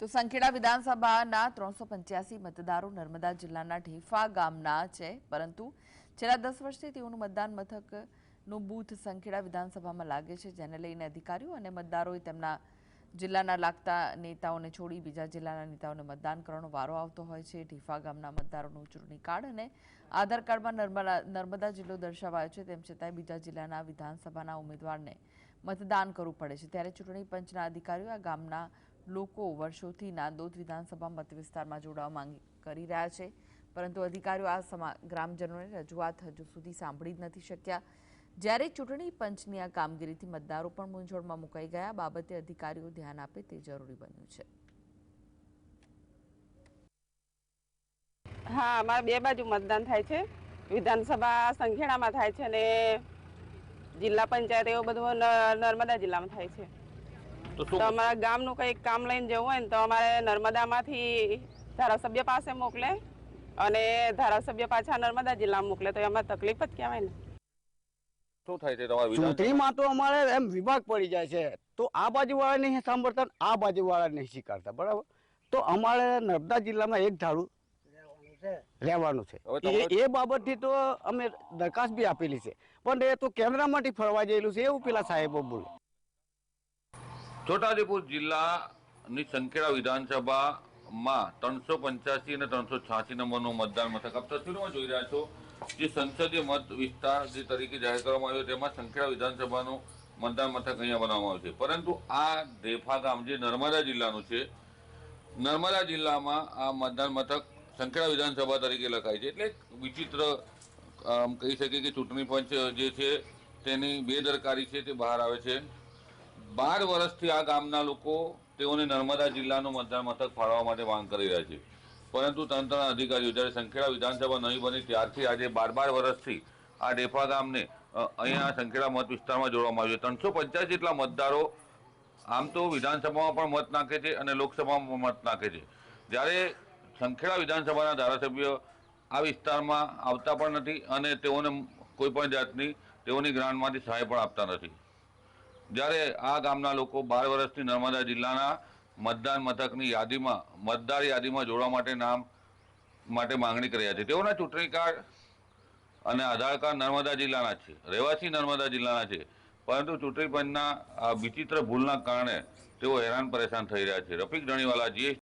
તો સંખેડા વિધાનસભાના ત્રણસો પંચ્યાસી મતદારો નર્મદા જિલ્લાના ઢેફા ગામના છે. પરંતુ છેલ્લા દસ વર્ષથી તેઓનું મતદાન મથકનું બૂથ સંખેડા વિધાનસભામાં લાગે છે, જેને લઈને અધિકારીઓ અને મતદારોએ તેમના જિલ્લાના લાગતા નેતાઓને છોડી બીજા જિલ્લાના નેતાઓને મતદાન કરવાનો વારો આવતો હોય છે. ઢીફા ગામના મતદારોનું ચૂંટણી કાર્ડ અને આધાર કાર્ડમાં નર્મદા નર્મદા જિલ્લો દર્શાવાયો છે. તેમ છતાંય બીજા જિલ્લાના વિધાનસભાના ઉમેદવારને મતદાન કરવું પડે છે. ત્યારે ચૂંટણી પંચના અધિકારીઓ આ ગામના લોકો વર્ષોથી નાંદોદ વિધાનસભા મત વિસ્તારમાં જોડાવા માંગ કરી રહ્યા છે. પરંતુ અધિકારીઓ આ ગ્રામજનોની રજૂઆત હજુ સુધી સાંભળી જ નથી શક્યા. જ્યારે ચૂંટણી પંચની આ કામગીરીથી મતદારો પણ મૂંઝવણમાં મુકાઈ ગયા. બાબતે અધિકારીઓ ધ્યાન આપે તે જરૂરી બન્યું છે. હા, અમારે બે બાજુ મતદાન થાય છે. વિધાનસભા સંખેડામાં થાય છે અને જિલ્લા પંચાયત એવું બધું નર્મદા જિલ્લામાં થાય છે. તો ગામનું અમારા ગામનું કંઈક કામ લઈને જવું હોય ને તો અમારે નર્મદામાંથી ધારાસભ્ય પાસે મોકલે અને ધારાસભ્ય પાછા નર્મદા જિલ્લામાં મોકલે. તો એમાં તકલીફ જ કહેવાય ને. શું થાય છે તમારા ચૂંટણીમાં તો અમારે એમ વિભાગ પડી જાય છે. તો આ બાજુ વાળા નહીં સાંભળતા આ બાજુ વાળા નહીં સ્વીકારતા બરાબર? તો અમારે નર્મદા જિલ્લામાં એક ધારું રહેવાનું છે. એ- એ બાબતથી તો અમે દરખાસ્ત બી આપેલી છે. પણ એ તો કેન્દ્રમાંથી ફરવા જયેલું છે. એવું પેલા સાહેબો બોલે. છોટાઉદેપુર જિલ્લાની સંખેડા વિધાનસભામાં ત્રણસો પંચ્યાસી અને ત્રણસો છ્યાસી નંબરનું મતદાન મથક આપ તસવીરમાં જોઈ રહ્યા છો. જે સંસદીય મત વિસ્તાર જે તરીકે જાહેર કરવામાં આવ્યો, તેમાં સંખેડા વિધાનસભાનું મતદાન મથક અહીંયા બનાવવામાં આવ્યું છે. પરંતુ આ દેફા ગામ જે નર્મદા જિલ્લાનું છે, નર્મદા જિલ્લામાં આ મતદાન મથક સંખેડા વિધાનસભા તરીકે લખાય છે. એટલે વિચિત્ર કહી શકીએ કે ચૂંટણી પંચ જે છે, તેની બેદરકારી છે તે બહાર આવે છે. બાર વર્ષથી આ ગામના લોકો તેઓને નર્મદા જિલ્લાનું મતદાન મથક ફાળવવા માટે માંગ કરી રહ્યા છે. પરંતુ તંત્રના અધિકારીઓ, જ્યારે સંખેડા વિધાનસભા નહીં બની ત્યારથી આજે બાર બાર વર્ષથી આ ડેફા ગામને અહીંયા સંખેડા મત વિસ્તારમાં જોડવામાં આવ્યું છે. ત્રણસો પંચ્યાસી જેટલા મતદારો આમ તો વિધાનસભામાં પણ મત નાખે છે અને લોકસભામાં મત નાખે છે. જ્યારે સંખેડા વિધાનસભાના ધારાસભ્ય આ વિસ્તારમાં આવતા પણ નથી અને તેઓને કોઈ પણ જાતની, તેઓની ગ્રાન્ટમાંથી સહાય પણ આપતા નથી. જ્યારે આ ગામના લોકો બાર વર્ષથી નર્મદા જિલ્લાના મતદાન મથકની યાદીમાં, મતદાર યાદીમાં જોડવા માટે નામ માટે માંગણી કર્યા છે. તેઓના ચૂંટણી કાર્ડ અને આધાર કાર્ડ નર્મદા જિલ્લાના છે. રહેવાસી નર્મદા જિલ્લાના છે. પરંતુ ચૂંટણી પંચના આ વિચિત્ર ભૂલના કારણે તેઓ હેરાન પરેશાન થઈ રહ્યા છે. રફીક ધણીવાલા જીએસ